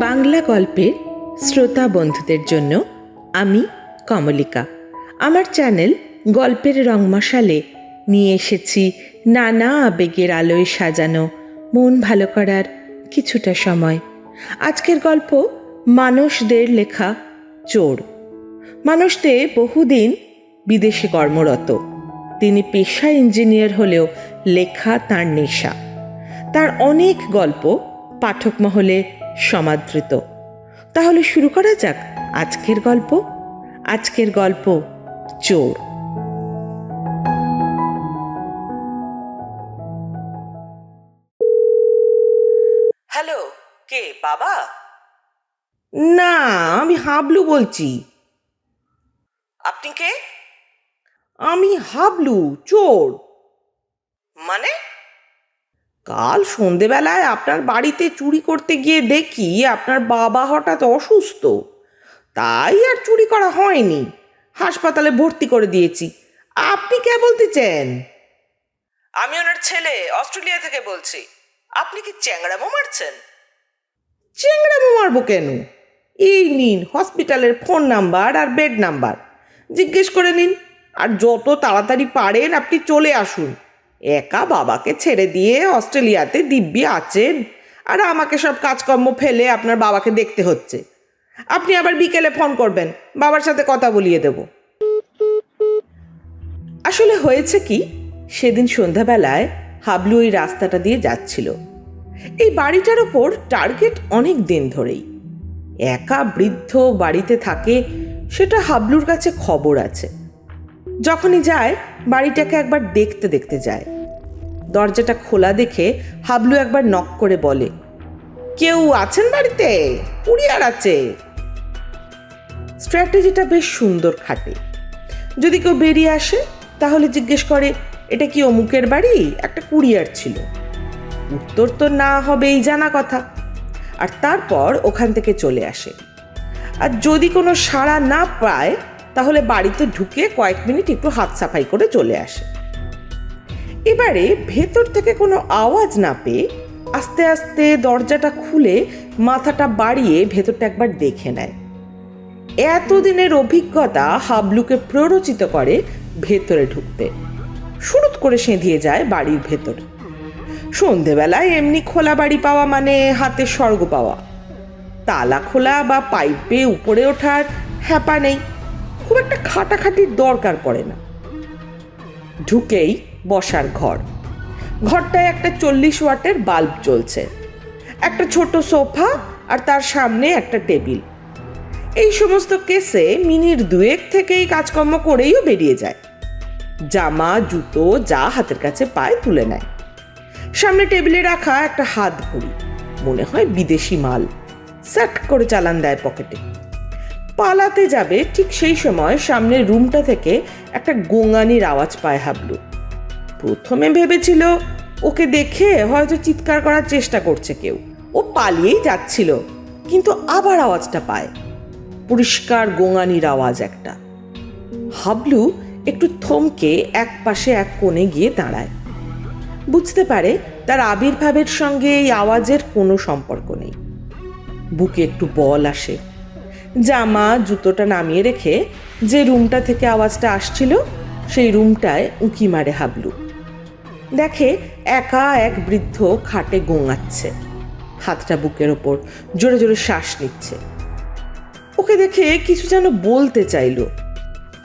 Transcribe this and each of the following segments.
বাংলা গল্পের শ্রোতা বন্ধুদের জন্য আমি কমলিকা। আমার চ্যানেল গল্পের রংমশালে নিয়ে এসেছি নানা আবেগের আলোয় সাজানো, মন ভালো করার কিছুটা সময়। আজকের গল্প মানসদের লেখা চোর। মানুষদে বহুদিন বিদেশে কর্মরত। তিনি পেশা ইঞ্জিনিয়ার হলেও লেখা তার নেশা। তার অনেক গল্প পাঠক মহলে সমাদৃত। তাহলে শুরু করা যাক আজকের গল্প। আজকের গল্প চোর। হ্যালো কে বাবা? না আমি হাবলু বলছি। আপনি কে? আমি হাবলু চোর। মানে? কাল সন্ধেবেলায় আপনার বাড়িতে চুরি করতে গিয়ে দেখি আপনার বাবা হঠাৎ অসুস্থ। তাই আর চুরি করা হয়নি। হাসপাতালে ভর্তি করে দিয়েছি। আপনি কে বলতেছেন আমি ওনার ছেলে অস্ট্রেলিয়া থেকে বলছি। আপনি কি চ্যাংড়ামো মারছেন? চেংড়ামো মারবো কেন? এই নিন হসপিটালের ফোন নাম্বার আর বেড নাম্বার। জিজ্ঞেস করে নিন। আর যত তাড়াতাড়ি পারেন আপনি চলে আসুন। একা বাবাকে ছেড়ে দিয়ে অস্ট্রেলিয়াতে দিব্যি আছেন। আর আমাকে সব কাজকর্ম ফেলে আপনার বাবাকে দেখতে হচ্ছে। আপনি আবার বিকেলে ফোন করবেন, বাবার সাথে কথা বলিয়ে দেব। আসলে হয়েছে কি, সেদিন সন্ধ্যাবেলায় হাবলু ওই রাস্তাটা দিয়ে যাচ্ছিল। এই বাড়িটার ওপর টার্গেট অনেক দিন ধরেই। একা বৃদ্ধ বাড়িতে থাকে, সেটা হাবলুর কাছে খবর আছে। যখনই যায়, বাড়িটাকে একবার দেখতে দেখতে যায়। দরজাটা খোলা দেখে হাবলু একবার নক করে বলে, কেউ আছেন বাড়িতে? কুড়িয়ার আছে? স্ট্র্যাটেজিটা বেশ সুন্দর খাটে। যদি কেউ বেরিয়ে আসে, তাহলে জিজ্ঞেস করে, এটা কি অমুকের বাড়ি? একটা কুরিয়ার ছিল। উত্তর তো না হবেই জানা কথা। আর তারপর ওখান থেকে চলে আসে। আর যদি কোনো সাড়া না পায়, তাহলে বাড়িতে ঢুকে কয়েক মিনিট একটু হাত সাফাই করে চলে আসে। এবারে ভেতর থেকে কোনো আওয়াজ না পেয়ে আস্তে আস্তে দরজাটা খুলে মাথাটা বাড়িয়ে ভেতরটা একবার দেখে নেয়। এতদিনের অভিজ্ঞতা হাবলুকে প্ররোচিত করে ভেতরে ঢুকতে। শুরুত করে সেঁধিয়ে যায় বাড়ির ভেতর। সন্ধেবেলায় এমনি খোলা বাড়ি পাওয়া মানে হাতে স্বর্গ পাওয়া। তালা খোলা বা পাইপে উপরে ওঠার হ্যাপা নেই। খুব একটা খাটাখাটির দরকার পড়ে না। ঢুকেই বসার ঘর। ঘরটায় একটা চল্লিশ ওয়াটের বাল্ব জ্বলছে। একটা ছোট সোফা আর তার সামনে একটা টেবিল। এই সমস্ত কেসে মিনিট দুয়েক থেকেই কাজকর্ম করেইও বেরিয়ে যায়। জামা, জুতো যা হাতের কাছে পায় তুলে নেয়। সামনে টেবিলে রাখা একটা হাত ঘড়ি মনে হয় বিদেশি মাল, স্যাট করে চালান দেয় পকেটে। পালাতে যাবে ঠিক সেই সময় সামনের রুমটা থেকে একটা গোঙানির আওয়াজ পায় হাবলু। প্রথমে ভেবেছিল ওকে দেখে হয়তো চিৎকার করার চেষ্টা করছে কেউ। ও পালিয়েই যাচ্ছিল, কিন্তু আবার আওয়াজটা পায়। পরিষ্কার গোঙানির আওয়াজ একটা। হাবলু একটু থমকে এক পাশে এক কোণে গিয়ে দাঁড়ায়। বুঝতে পারে তার আবির্ভাবের সঙ্গে এই আওয়াজের কোনো সম্পর্ক নেই। বুকে একটু বল আসে। জামা, জুতোটা নামিয়ে রেখে যে রুমটা থেকে আওয়াজটা আসছিল, সেই রুমটায় উঁকি মারে হাবলু। দেখে একা এক বৃদ্ধ খাটে গোঙাচ্ছে। হাতটা বুকের ওপর জোরে জোরে শ্বাস নিচ্ছে। ওকে দেখে কিছু যেন বলতে চাইলো।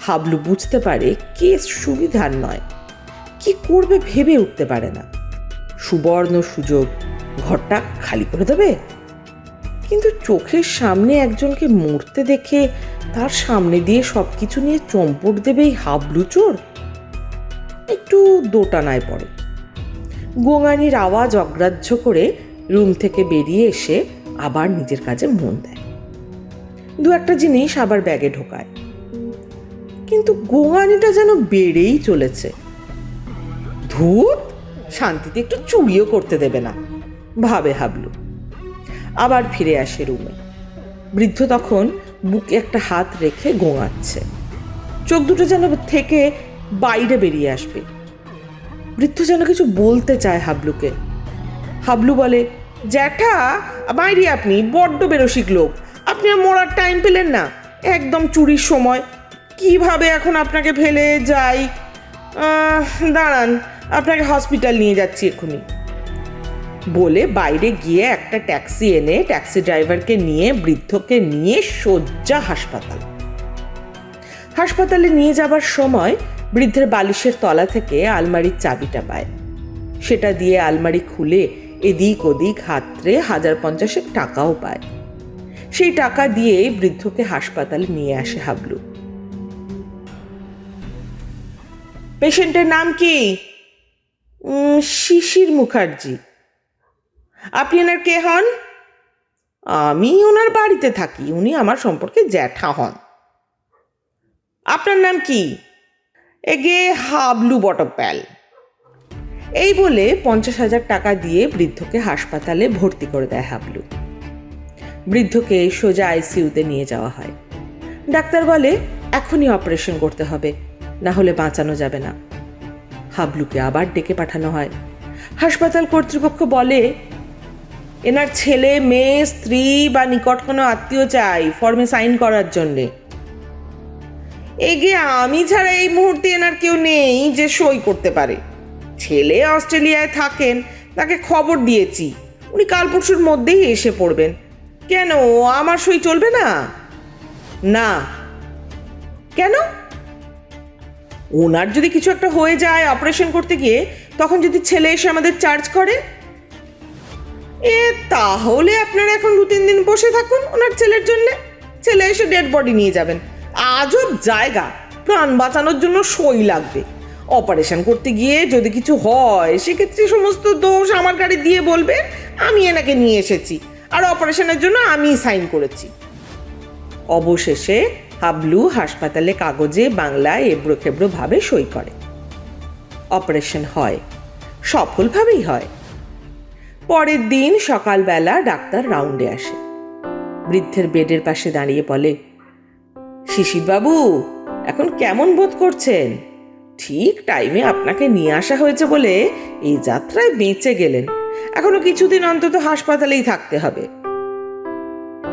হাবলু বুঝতে পারে কেস সুবিধার নয়। কি করবে ভেবে উঠতে পারে না। সুবর্ণ সুযোগ, ঘরটা খালি করে দেবে? কিন্তু চোখের সামনে একজনকে মরতে দেখে তার সামনে দিয়ে সব কিছু নিয়ে চম্পট দেবে এই হাবলু চোর। একটু দোটানায় পড়ে। গোঙানির আওয়াজ অগ্রাহ্য করে রুম থেকে বেরিয়ে এসে আবার নিজের কাজে মন দেয়। দু একটা জিনিস আবার ব্যাগে ঢোকায়। কিন্তু গোঙানিটা যেন বেড়েই চলেছে। ধূত! শান্তিতে একটু চুরিও করতে দেবে না। ভাবে হাবলু। আবার ফিরে আসে রুমে। বৃদ্ধ তখন বুকে একটা হাত রেখে গোঙাচ্ছে। চোখ দুটো যেন থেকে বাইরে বেরিয়ে আসবে। বৃদ্ধ যেন কিছু বলতে চায় হাবলুকে। হাবলু বলে, জ্যাঠা, বাইরে আপনি, বড্ড বেরসিক লোক। আপনি আর মরার টাইম পেলেন না। একদম চুরির সময়। কীভাবে এখন আপনাকে ফেলে যাই? দাঁড়ান, আপনাকে হসপিটাল নিয়ে যাচ্ছি এক্ষুনি। বলে বাইরে গিয়ে একটা ট্যাক্সি এনে ট্যাক্সি ড্রাইভারকে নিয়ে, বৃদ্ধকে নিয়ে সোজা হাসপাতাল। হাসপাতালে নিয়ে যাবার সময় বৃদ্ধের বালিশের তলা থেকে আলমারির চাবিটা পায়। সেটা দিয়ে আলমারি খুলে এদিক ওদিক হাতরে হাজার পঞ্চাশেক টাকাও পায়। সেই টাকা দিয়ে বৃদ্ধকে হাসপাতালে নিয়ে আসে হাবলু। পেশেন্টের নাম কি? শিশির মুখার্জি। আপনি ওনার কে হন? আমি ওনার বাড়িতে থাকি, উনি আমার সম্পর্কে জ্যাঠা হন। আপনার নাম কি? এগে হাবলু বটপ্যাল এই বলে পঞ্চাশ হাজার টাকা দিয়ে বৃদ্ধকে হাসপাতালে ভর্তি করে দেয় হাবলু। বৃদ্ধকে সোজা আইসিইউতে নিয়ে যাওয়া হয়। ডাক্তার বলে, এখনই অপারেশন করতে হবে, না হলে বাঁচানো যাবে না। হাবলুকে আবার ডেকে পাঠানো হয়। হাসপাতাল কর্তৃপক্ষ বলে, এনার ছেলে, মেয়ে, স্ত্রী বা নিকট কোনো আত্মীয় চাই ফর্মে সাইন করার জন্যে। এগে আমি ছাড়া এই মুহূর্তে এনার কেউ নেই যে সই করতে পারে। ছেলে অস্ট্রেলিয়ায় থাকেন, তাকে খবর দিয়েছি। উনি কাল পরশুর মধ্যেই এসে পড়বেন। কেন? আমার সই চলবে না? না। কেন? ওনার যদি কিছু একটা হয়ে যায় অপারেশন করতে গিয়ে, তখন যদি ছেলে এসে আমাদের চার্জ করে? এ, তাহলে আপনারা এখন দু তিন দিন বসে থাকুন ওনার ছেলের জন্য। ছেলে এসে ডেড বডি নিয়ে যাবেন। আজব জায়গা। প্রাণ বাঁচানোর জন্য সই লাগবে। অপারেশন করতে গিয়ে যদি কিছু হয়, সেক্ষেত্রে সমস্ত দোষ আমার গাড়ি দিয়ে বলবেন আমি এনাকে নিয়ে এসেছি। আর অপারেশনের জন্য আমি সাইন করেছি। অবশেষে হাবলু হাসপাতালে কাগজে বাংলায় এবড়ো খেবড়ো ভাবে সই করে। অপারেশন হয়। সফলভাবেই হয়। পরের দিন সকালবেলা ডাক্তার রাউন্ডে আসে। বৃদ্ধের বেডের পাশে দাঁড়িয়ে বলে শিশিরবাবু, এখন কেমন বোধ করছেন? ঠিক টাইমে আপনাকে নিয়ে আসা হয়েছে বলে এই যাত্রায় বেঁচে গেলেন। এখনও কিছুদিন অন্তত হাসপাতালেই থাকতে হবে।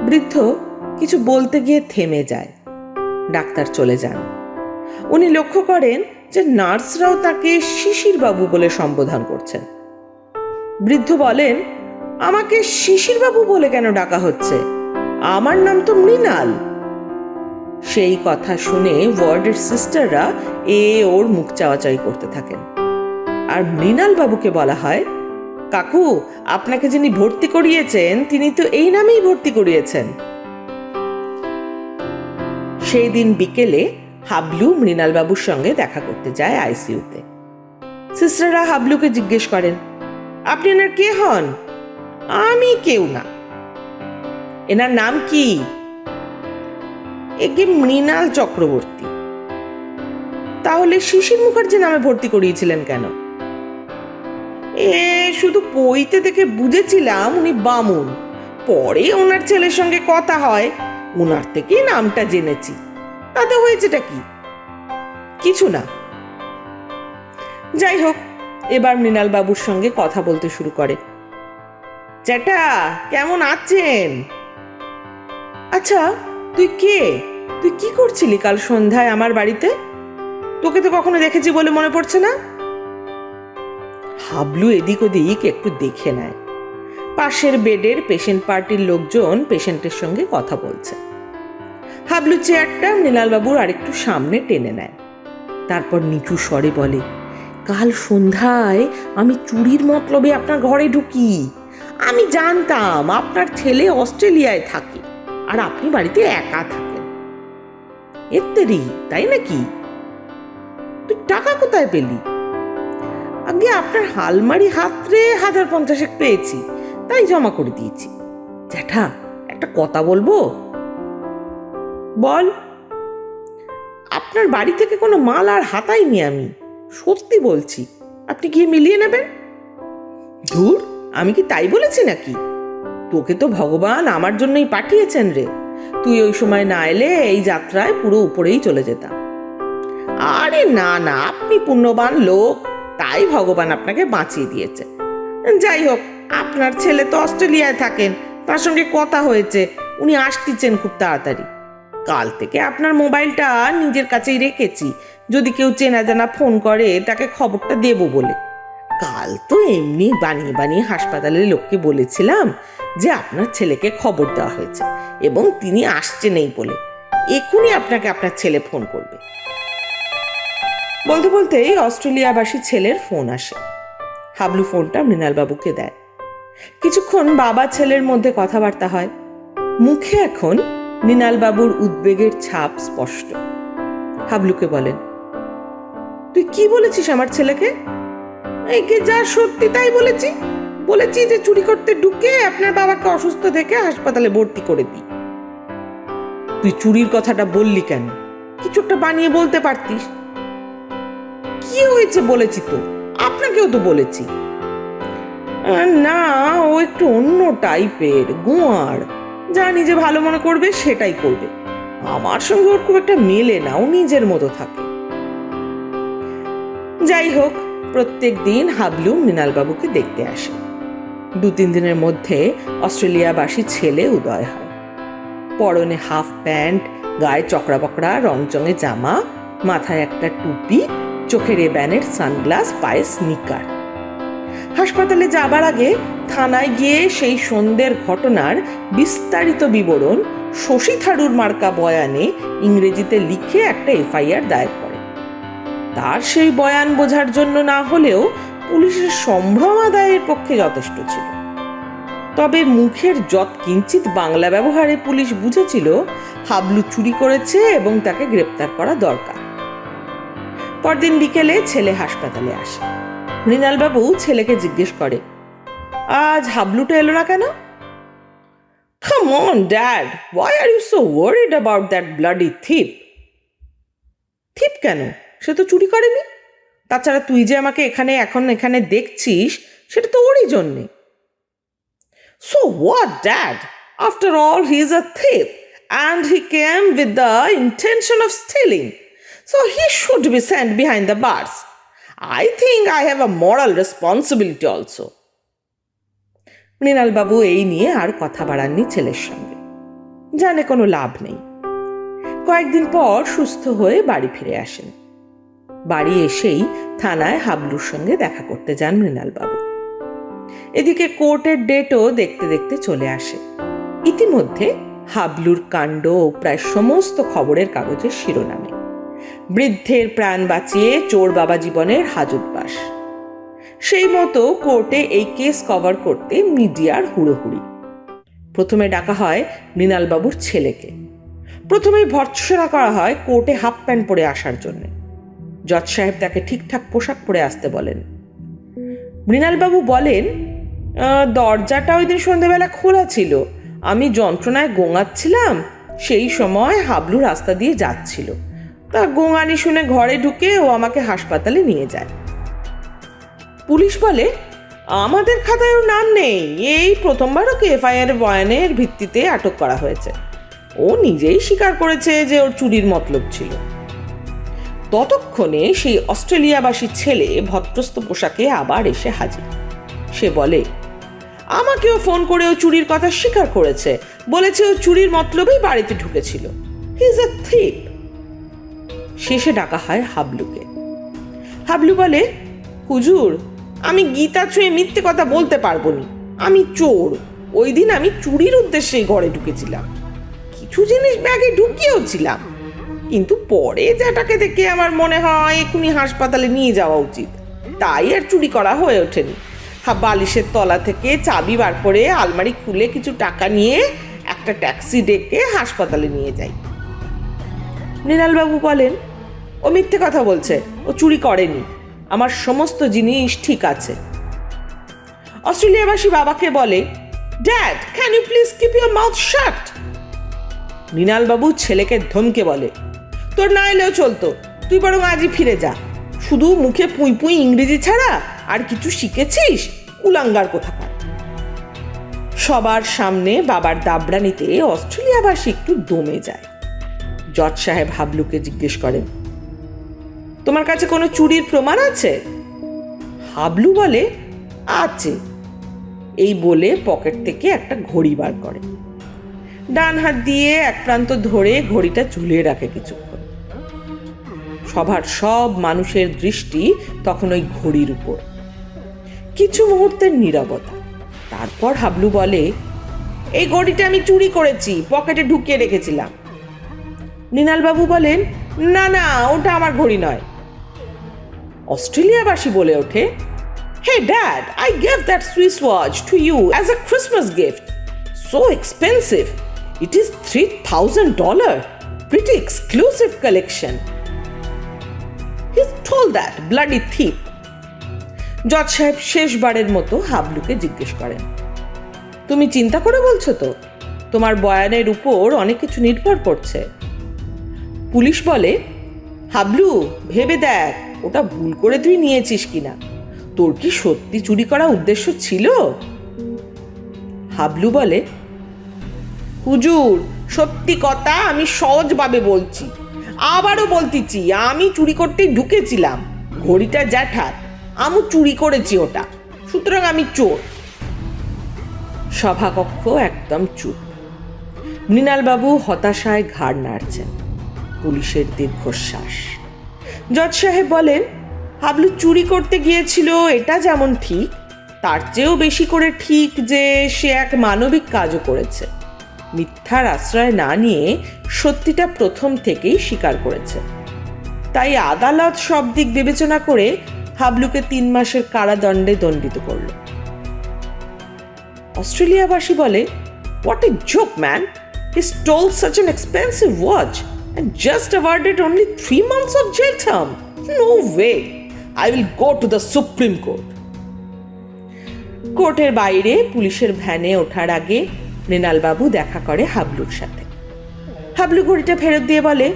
বৃদ্ধ কিছু বলতে গিয়ে থেমে যায়। ডাক্তার চলে যান। উনি লক্ষ্য করেন যে নার্সরাও তাকে শিশিরবাবু বলে সম্বোধন করছেন। বৃদ্ধ বলেন, আমাকে শিশিরবাবু বলে কেন ডাকা হচ্ছে? আমার নাম তো মৃণাল। সেই কথা শুনে ওয়ার্ডের সিস্টাররা এ ওর মুখ চাওয়াচাই করতে থাকেন। আর মৃণাল বাবুকে বলা হয়, কাকু, আপনাকে যিনি ভর্তি করিয়েছেন, তিনি তো এই নামেই ভর্তি করিয়েছেন। সেই দিন বিকেলে হাবলু মৃণালবাবুর সঙ্গে দেখা করতে যায় আইসিইউতে। সিস্টাররা হাবলুকে জিজ্ঞেস করেন, আপনি এনার কে হন? আমি কেউ না। এনার নাম কি? একে মৃণাল চক্রবর্তী। তাহলে শিশির মুখার্জি নামে ভর্তি করিয়েছিলেন কেন? এ, শুধু পইতে দেখে বুঝেছিলাম উনি বামুন। পরে ওনার ছেলের সঙ্গে কথা হয় ওনার থেকেই নামটা জেনেছি। তাতে হয়েছেটা কি? কিছু না। যাই হোক, এবার মৃণাল বাবুর সঙ্গে কথা বলতে শুরু করে। চ্যাটা, কেমন আছেন? আচ্ছা তুই কে? তুই কি করছিলি কাল সন্ধ্যায় আমার বাড়িতে? তোকে তো কখনো দেখেছি বলে মনে পড়ছে না? হাবলু এদিক ওদিক একটু দেখে নেয়। পাশের বেডের পেশেন্ট পার্টির লোকজন পেশেন্টের সঙ্গে কথা বলছে। হাবলু চেয়ারটা মৃণালবাবুর আরেকটু সামনে টেনে নেয়। তারপর নিচু স্বরে বলে, কাল সন্ধ্যায় আমি চুরির মতলবে আপনার ঘরে ঢুকি। আমি জানতাম আপনার ছেলে অস্ট্রেলিয়ায় থাকে। আর আপনি বাড়িতে একা থাকেন। এত্তেরি তাই নাকি? তুই টাকা কোথায় পেলি? আগে আপনার হালমারি হাতরে হাজার পঞ্চাশেক পেয়েছি, তাই জমা করে দিয়েছি। জ্যাঠা, একটা কথা বলব? বল। আপনার বাড়ি থেকে কোনো মাল আর হাতাইনি আমি, সত্যি বলছি। আপনি গিয়ে মিলিয়ে নেবেন? ধুর, আমি কি তাই বলেছি নাকি? তোকে তো ভগবান আমার জন্যই পাঠিয়েছেন রে। তুই ওই সময় না এলে এই যাত্রায় পুরো উপরেই চলে যেতাম। আরে না না, আপনি পুণ্যবান লোক, তাই ভগবান আপনাকে বাঁচিয়ে দিয়েছে। যাই হোক, আপনার ছেলে তো অস্ট্রেলিয়ায় থাকেন, তার সঙ্গে কথা হয়েছে, উনি আসতেছেন খুব তাড়াতাড়ি। কাল থেকে আপনার মোবাইলটা নিজের কাছেই রেখেছি, যদি কেউ চেনা জানা ফোন করে, তাকে খবরটা দেব বলে। কাল তো এমনি বানিয়ে বানিয়ে হাসপাতালের লোককে বলেছিলাম যে আপনার ছেলেকে খবর দেওয়া হয়েছে এবং তিনি আসছেন এই বলে। এক্ষুনি আপনাকে আপনার ছেলে ফোন করবে। বলতে বলতেই অস্ট্রেলিয়াবাসী ছেলের ফোন আসে। হাবলু ফোনটা মৃণালবাবুকে দেয়। কিছুক্ষণ বাবা ছেলের মধ্যে কথাবার্তা হয়। মুখে এখন মৃণালবাবুর উদ্বেগের ছাপ স্পষ্ট। হাবলুকে বলেন, তুই কি বলেছিস আমার ছেলেকে? একে যা সত্যি তাই বলেছি। বলেছি যে চুরি করতে ঢুকে আপনার বাবাকে অসুস্থ দেখে হাসপাতালে ভর্তি করে দিই। তুই চুরির কথাটা বললি কেন? কিছু একটা বানিয়ে বলতে পারতিস। কি হয়েছে বলেছি তো? আপনাকেও তো বলেছি। না, ও একটু অন্য টাইপের, গুয়ার। যা নিজে ভালো মনে করবে সেটাই করবে। আমার সঙ্গে ওর খুব একটা মেলে না, ও নিজের মতো থাকে। যাই হোক প্রত্যেক দিন হাবলু মৃণালবাবুকে দেখতে আসে। দু তিন দিনের মধ্যে অস্ট্রেলিয়াবাসী ছেলে উদয় হয়। পরনে হাফ প্যান্ট, গায়ে চকরা বকরা রংচঙে জামা, মাথায় একটা টুপি, চোখের এব্যানের সানগ্লাস, পায়ে স্নিকার। হাসপাতালে যাবার আগে থানায় গিয়ে সেই সন্ধ্যের ঘটনার বিস্তারিত বিবরণ শশী থারুর মার্কা বয়ানে ইংরেজিতে লিখে একটা এফআইআর দায়ের তার সেই বয়ান বোঝার জন্য না হলেও পুলিশের সম্ভ্রম আদায়ের পক্ষে যথেষ্ট ছিল তবে মুখের যৎ কিঞ্চিত বাংলা ব্যবহারে পুলিশ বুঝেছিল হাবলু চুরি করেছে এবং তাকে গ্রেপ্তার করা দরকার পরদিন বিকেলে ছেলে হাসপাতালে আসে মৃণালবাবু ছেলেকে জিজ্ঞেস করে আজ হাবলুটা এলো না কেন Come on, Dad. Why are you so worried about that bloody thief? thief কেন সে তো চুরি করেনি তাছাড়া তুই যে আমাকে এখানে, এখন এখানে দেখছিস, সেটা তো ওরই জন্যে so what dad after all he is a thief, and he came with the intention of stealing. So he should be sent behind the bars. I think I have a moral responsibility also. মৃণালবাবু এই নিয়ে আর কথা বাড়াননি ছেলের সঙ্গে জানে কোনো লাভ নেই কয়েকদিন পর সুস্থ হয়ে বাড়ি ফিরে আসেন বাড়ি এসেই থানায় হাবলুর সঙ্গে দেখা করতে যান মৃণালবাবু। এদিকে কোর্টের ডেটও দেখতে দেখতে চলে আসে। ইতিমধ্যে হাবলুর কাণ্ড প্রায় সমস্ত খবরের কাগজের শিরোনামে। বৃদ্ধের প্রাণ বাঁচিয়ে চোর বাবা জীবনের হাজতবাস সেই মতো কোর্টে এই কেস কভার করতে মিডিয়ার হুড়োহুড়ি। প্রথমে ডাকা হয় মৃণালবাবুর ছেলেকে। প্রথমেই ভর্ৎসনা করা হয় কোর্টে হাফ প্যান্ট পরে আসার জন্য। জজ সাহেব তাকে ঠিকঠাক পোশাক পরে আসতে বলেন। মৃণালবাবু বলেন "আহ, দরজাটা ওই দিন সন্ধেবেলা খোলা ছিল। আমি যন্ত্রণায় গোঙাচ্ছিলাম সেই সময় হাবলু রাস্তা দিয়ে যাচ্ছিল। তা গোঙানি শুনে ঘরে ঢুকে ও আমাকে হাসপাতালে নিয়ে যায়। পুলিশ বলে আমাদের খাতায় ওর নাম নেই। এই প্রথমবার ওকে এফআইআর বয়ানের ভিত্তিতে আটক করা হয়েছে। ও নিজেই স্বীকার করেছে যে ওর চুরির মতলব ছিল। ততক্ষণে সেই অস্ট্রেলিয়াবাসী ছেলে ভদ্রস্ত পোশাকে আবার এসে হাজির। সে বলে, আমাকেও ফোন করে ও চুরির কথা স্বীকার করেছে। বলেছে ও চুরির মতলবেই বাড়িতে ঢুকেছিল। হি ইজ থিপ শেষে ডাকা হয় হাবলুকে। হাবলু বলে, হুজুর, আমি গীতা ছুঁয়ে মিথ্যে কথা বলতে পারব নি। আমি চোর। ওই দিন আমি চুরির উদ্দেশ্যে ঘরে ঢুকেছিলাম। কিছু জিনিস ব্যাগে ঢুকিয়েও ছিলাম। কিন্তু পরে যেটাকে দেখে আমার মনে হয় এক্ষুনি হাসপাতালে নিয়ে যাওয়া উচিত। তাই আর চুরি করা হয়ে ওঠেনি। বালিশের তলা থেকে চাবি বার করে আলমারি খুলে কিছু টাকা নিয়ে একটা ট্যাক্সি ডেকে হাসপাতালে নিয়ে যাই। মৃণালবাবু বলেন, ও মিথ্যে কথা বলছে, ও চুরি করেনি। আমার সমস্ত জিনিস ঠিক আছে। অস্ট্রেলিয়াবাসী বাবাকে বলে, dad can you please keep your mouth shut মৃণালবাবু ছেলেকে ধমকে বলে তোর না এলেও চলতো। তুই বরং আজই ফিরে যা। শুধু মুখে পুঁই পুঁই ইংরেজি ছাড়া আর কিছু শিখেছিস? কুলাঙ্গার কোথাকার। সবার সামনে বাবার দাবড়ানিতে অস্ট্রেলিয়াবাসী একটু দমে যায়। জজ সাহেব হাবলুকে জিজ্ঞেস করেন, তোমার কাছে কোনো চুরির প্রমাণ আছে? হাবলু বলে, আছে। এই বলে পকেট থেকে একটা ঘড়ি বার করে। ডান হাত দিয়ে এক প্রান্ত ধরে ঘড়িটা ঝুলিয়ে রাখে কিছুক্ষণ। সভার সব মানুষের দৃষ্টি তখন ওই ঘড়ির উপর। কিছু মুহূর্তের নীরবতা। তারপর হাবলু বলে, এই ঘড়িটা আমি চুরি করেছি, পকেটে ঢুকিয়ে রেখেছিলাম। মৃণালবাবু বলেন, না না, ওটা আমার ঘড়ি নয়। অস্ট্রেলিয়াবাসী বলে ওঠে hey dad I gave that Swiss watch to you as a Christmas gift so expensive it is three thousand dollar pretty exclusive collection He's told that bloody thief. জজ সাহেব শেষবারের মতো হাবলুকে জিজ্ঞেস করেন, তুমি চিন্তা করে বলছো তো? তোমার বয়ানের উপর অনেক কিছু নির্ভর করছে। পুলিশ বলে, হাবলু, ভেবে দেখ, ওটা ভুল করে তুই নিয়েছিস কিনা? তোর কি সত্যি চুরি করা উদ্দেশ্য ছিল? হাবলু বলে, হুজুর, সত্যি কথা আমি সহজভাবে বলছি। আবারও বলতেছি, আমি চুরি করতে ঢুকেছিলাম, ঘড়িটা জ্যাঠার, আমি চুরি করেছি ওটা, সুতরাং আমি চোর। সভাকক্ষ একদম চুপ। মৃণালবাবু হতাশায় ঘাড় নাড়ছেন, পুলিশের দীর্ঘশ্বাস। জজ সাহেব বলেন, হাবলু চুরি করতে গিয়েছিল, এটা যেমন ঠিক, তার চেয়েও বেশি করে ঠিক যে সে এক মানবিক কাজও করেছে। মিথ্যার আশ্রয় না নিয়ে সত্যিটা প্রথম থেকেই স্বীকার করেছে তাই আদালত সব দিক বিবেচনা করে হাবলুকে তিন মাসের কারাদণ্ডে দণ্ডিত করল অস্ট্রেলিয়াবাসী বলে what a joke man he stole such an expensive watch and just awarded only three months of jail term. No way. I will go to the Supreme Court. কোর্টের বাইরে পুলিশের ভ্যানে ওঠার আগে মৃণালবাবু দেখা করে হাবলুর সাথে। হাবলু ঘড়িটা ফেরত দিয়ে বলে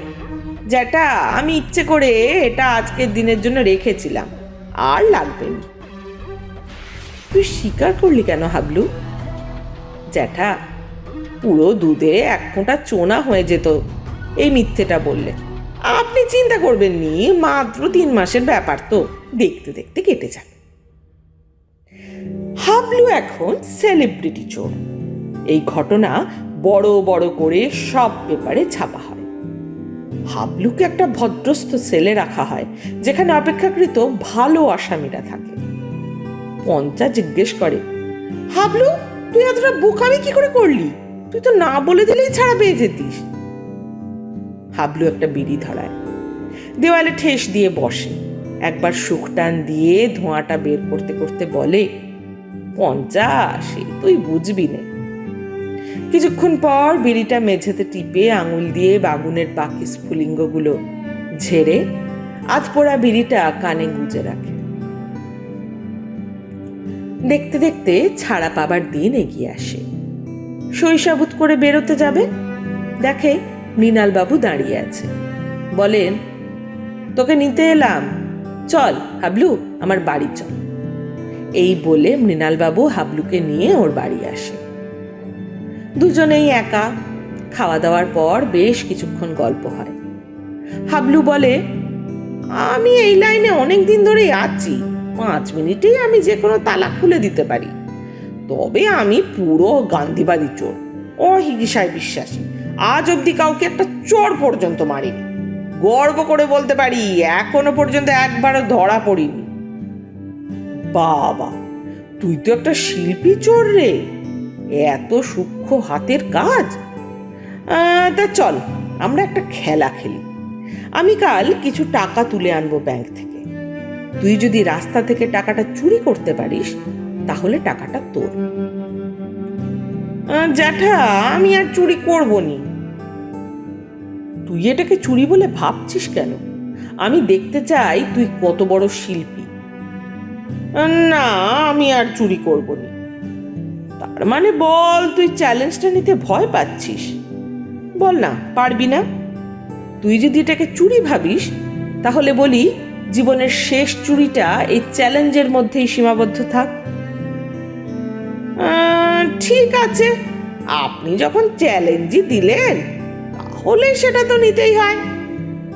জ্যাটা আমি ইচ্ছে করে এটা আজকের দিনের জন্য রেখেছিলাম, আর লাগবে তুই স্বীকার করলি কেন হাবলু? জ্যাঠা, পুরো দুধে এক ফোঁটা চোনা হয়ে যেত, এই মিথ্যেটা বললে। আপনি চিন্তা করবেন নি, মাত্র তিন মাসের ব্যাপার তো, দেখতে দেখতে কেটে যাবে। হাবলু এখন সেলিব্রিটি চোর। এই ঘটনা বড় বড় করে সব পেপারে ছাপা হয়। হাবলুকে একটা ভদ্রস্থ সেলে রাখা হয়, যেখানে অপেক্ষাকৃত ভালো আসামিরা থাকে। পঞ্চা জিজ্ঞেস করে, হাবলু, তুই এতটা বোকামি কি করে করলি? তুই তো না বলে দিলেই ছাড়া পেয়ে যেতিস। হাবলু একটা বিড়ি ধরায়। দেওয়ালে ঠেস দিয়ে বসে। একবার সুখটান দিয়ে ধোঁয়াটা বের করতে করতে বলে পঞ্চাশ সে তুই বুঝবি না। কিছুক্ষণ পর বিড়িটা মেঝেতে টিপে আঙুল দিয়ে বাগুনের বাকি স্ফুলিঙ্গগুলো ঝেড়ে আধপোড়া বিড়িটা কানে গুঁজে রাখে। দেখতে দেখতে ছাড়া পাবার দিন এগিয়ে আসে। শৈশাবুত করে বেরোতে যাবে? দেখে মৃণালবাবু দাঁড়িয়ে আছে। বলেন, তোকে নিতে এলাম। চল, হাবলু, আমার বাড়ি চল। এই বলে মৃণালবাবু হাবলুকে নিয়ে ওর বাড়ি আসে। দুজনেই একা। খাওয়া দাওয়ার পর বেশ কিছুক্ষণ গল্প হয়। হাবলু বলে, আমি এই লাইনে অনেক দিন ধরেই আছি। পাঁচ মিনিটেই আমি যে কোনো তালা খুলে দিতে পারি। তবে আমি পুরো গান্ধীবাদী চোর, অহিংসায় বিশ্বাসী। আজ অবধি কাউকে একটা চোর পর্যন্ত মারিনি। গর্ব করে বলতে পারি, এখনও পর্যন্ত একবারও ধরা পড়িনি। বাবা, তুই তো একটা শিল্পী চোর রে। এত সূক্ষ্ম হাতের কাজ? তা চল, আমরা একটা খেলা খেলি। আমি কাল কিছু টাকা তুলে আনব ব্যাংক থেকে। তুই যদি রাস্তা থেকে টাকাটা চুরি করতে পারিস, তাহলে টাকাটা তোর। জ্যাঠা, আমি আর চুরি করব নি তুই এটাকে চুরি বলে ভাবছিস কেন? আমি দেখতে চাই তুই কত বড় শিল্পী। না, আমি আর চুরি করব নি তার মানে বল, তুই চ্যালেঞ্জটা নিতে ভয় পাচ্ছিস। বল না, পারবি না? তুই যদি এটাকে চুরি ভাবিস, তাহলে বলি জীবনের শেষ চুরিটা এই চ্যালেঞ্জের মধ্যেই সীমাবদ্ধ থাক। ঠিক আছে, আপনি যখন চ্যালেঞ্জই দিলেন, তাহলে সেটা তো নিতেই হয়।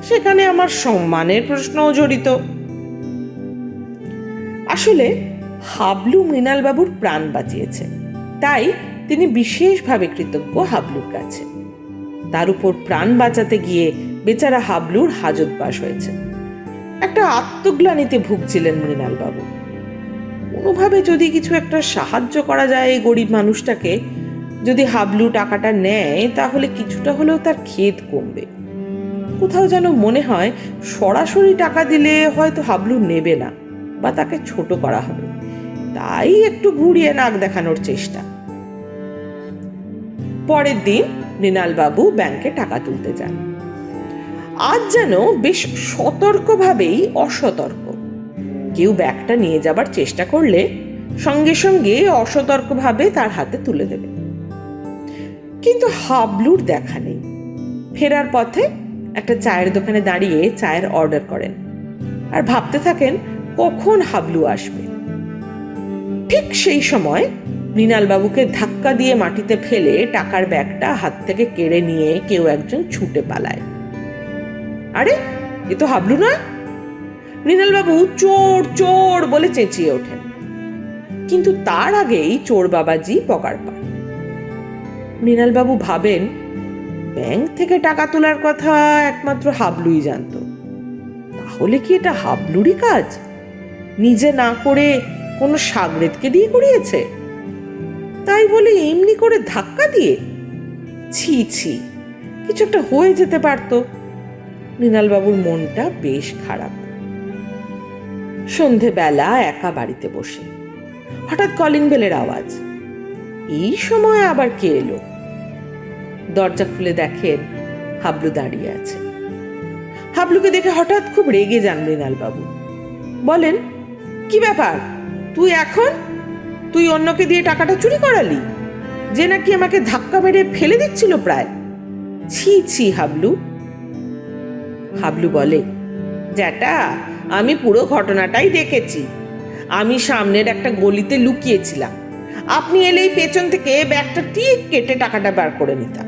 সেখানে আমার সম্মানের প্রশ্নও জড়িত। আসলে হাবলু মৃণালবাবুর প্রাণ বাঁচিয়েছে। তাই তিনি বিশেষভাবে কৃতজ্ঞ হাবলুর কাছে। তার উপর প্রাণ বাঁচাতে গিয়ে বেচারা হাবলুর হাজত বাস হয়েছে। একটা আত্মগ্লানিতে ভুগছিলেন মৃণালবাবু কোনোভাবে যদি কিছু একটা সাহায্য করা যায় এই গরিব মানুষটাকে, যদি হাবলু টাকাটা নেয়, তাহলে কিছুটা হলেও তার খেদ কমবে। কোথাও যেন মনে হয় সরাসরি টাকা দিলে হয়তো হাবলু নেবে না, বা তাকে ছোট করা হবে। তাই একটু ঘুরিয়ে নাক দেখানোর চেষ্টা। পরের দিন মৃণালবাবু ব্যাংকে টাকা তুলতে যান। আজ যেন বেশ সতর্কভাবেই অসতর্ক। কেউ ব্যাগটা নিয়ে যাবার চেষ্টা করলে সঙ্গে সঙ্গে অসতর্কভাবে তার হাতে তুলে দেবে। কিন্তু হাবলুর দেখা নেই। ফেরার পথে একটা চায়ের দোকানে দাঁড়িয়ে চায়ের অর্ডার করেন আর ভাবতে থাকেন কখন হাবলু আসবে। ঠিক সেই সময় মৃণালবাবুকে ধাক্কা দিয়ে মাটিতে ফেলে টাকার ব্যাগটা হাত থেকে কেড়ে নিয়ে কেউ একজন ছুটে পালায়। আরে, এ তো হাবলু না মৃণালবাবু চোর চোর বলে চেঁচিয়ে ওঠেন। কিন্তু তার আগেই চোর বাবাজি পকার পান। মৃণালবাবু ভাবেন, ব্যাংক থেকে টাকা তোলার কথা একমাত্র হাবলুই জানতো। তাহলে কি এটা হাবলুরই কাজ? নিজে না করে কোনো সাগরেদকে দিয়ে করিয়েছে তাই বলে এমনি করে ধাক্কা দিয়ে? ছি ছি, কিছু একটা হয়ে যেতে পারতো। মৃণালবাবুর মনটা বেশ খারাপ। সন্ধেবেলা একা বাড়িতে বসে। হঠাৎ কলিং বেলের আওয়াজ। এই সময় আবার কে এলো? দরজা খুলে দেখেন হাবলু দাঁড়িয়ে আছে। হাবলুকে দেখে হঠাৎ খুব রেগে যান মৃণালবাবু। বলেন, কি ব্যাপার? তুই এখন? তুই অন্যকে দিয়ে টাকাটা চুরি করালি? যে নাকি আমাকে ধাক্কা মেরে ফেলে দিচ্ছিল প্রায়। ছি ছি, হাবলু। হাবলু বলে জ্যাটা আমি পুরো ঘটনাটাই দেখেছি। আমি সামনের একটা গলিতে লুকিয়েছিলাম। আপনি এলেই পেছন থেকে ব্যাগটা ঠিক কেটে টাকাটা বার করে নিতাম।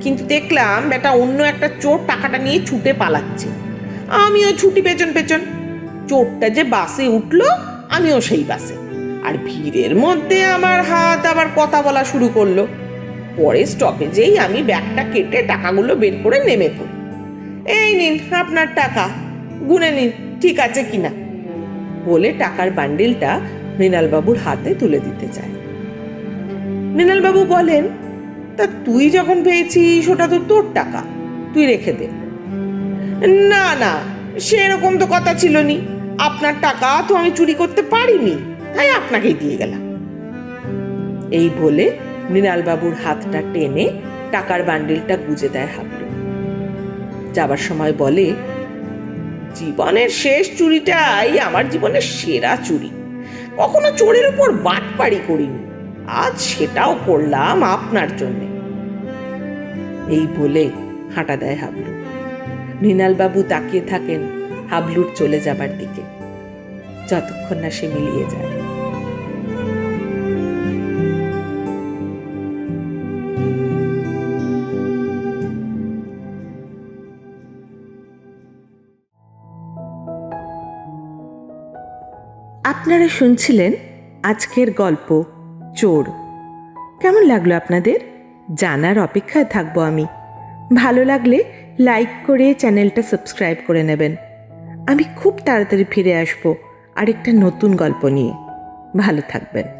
কিন্তু দেখলাম বেটা অন্য একটা চোর টাকাটা নিয়ে ছুটে পালাচ্ছে। আমিও ছুটি পেছন পেছন। চোরটা যে বাসে উঠল, আমিও সেই বাসে। আর ভিড়ের মধ্যে আমার হাত আবার কথা বলা শুরু করল। পরে স্টপেজেই আমি ব্যাগটা কেটে টাকাগুলো বের করে নেমে পড়ি এই নিন আপনার টাকা, গুনে নিন, ঠিক আছে কিনা? বলে টাকার বান্ডিলটা মৃণালবাবুর হাতে তুলে দিতে চায়। মৃণালবাবু বলেন, তা তুই যখন পেয়েছিস ওটা তো তোর টাকা, তুই রেখে দে। না না, সেরকম তো কথা ছিল নি আপনার টাকা তো আমি চুরি করতে পারিনি। তাই আপনাকেই দিয়ে গেলাম। এই বলে মৃণালবাবুর হাতটা টেনে টাকার বান্ডিলটা গুজে দেয় হাবলু। যাবার সময় বলে, জীবনের শেষ চুরিটাই আমার জীবনের সেরা চুরি। কখনো চোরের উপর বাটপাড়ি করিনি। আজ সেটাও করলাম আপনার জন্যে। এই বলে হাঁটা দেয় হাবলু। মৃণালবাবু তাকিয়ে থাকেন হাবলুর চলে যাবার দিকে। যতক্ষণ না সে মিলিয়ে যায়। আপনারা শুনছিলেন আজকের গল্প, চোর। কেমন লাগল আপনাদের? জানার অপেক্ষায় থাকব আমি। ভালো লাগলে লাইক করে চ্যানেলটা সাবস্ক্রাইব করে নেবেন। আমি খুব তাড়াতাড়ি ফিরে আসব আরেকটা নতুন গল্প নিয়ে। ভালো থাকবেন।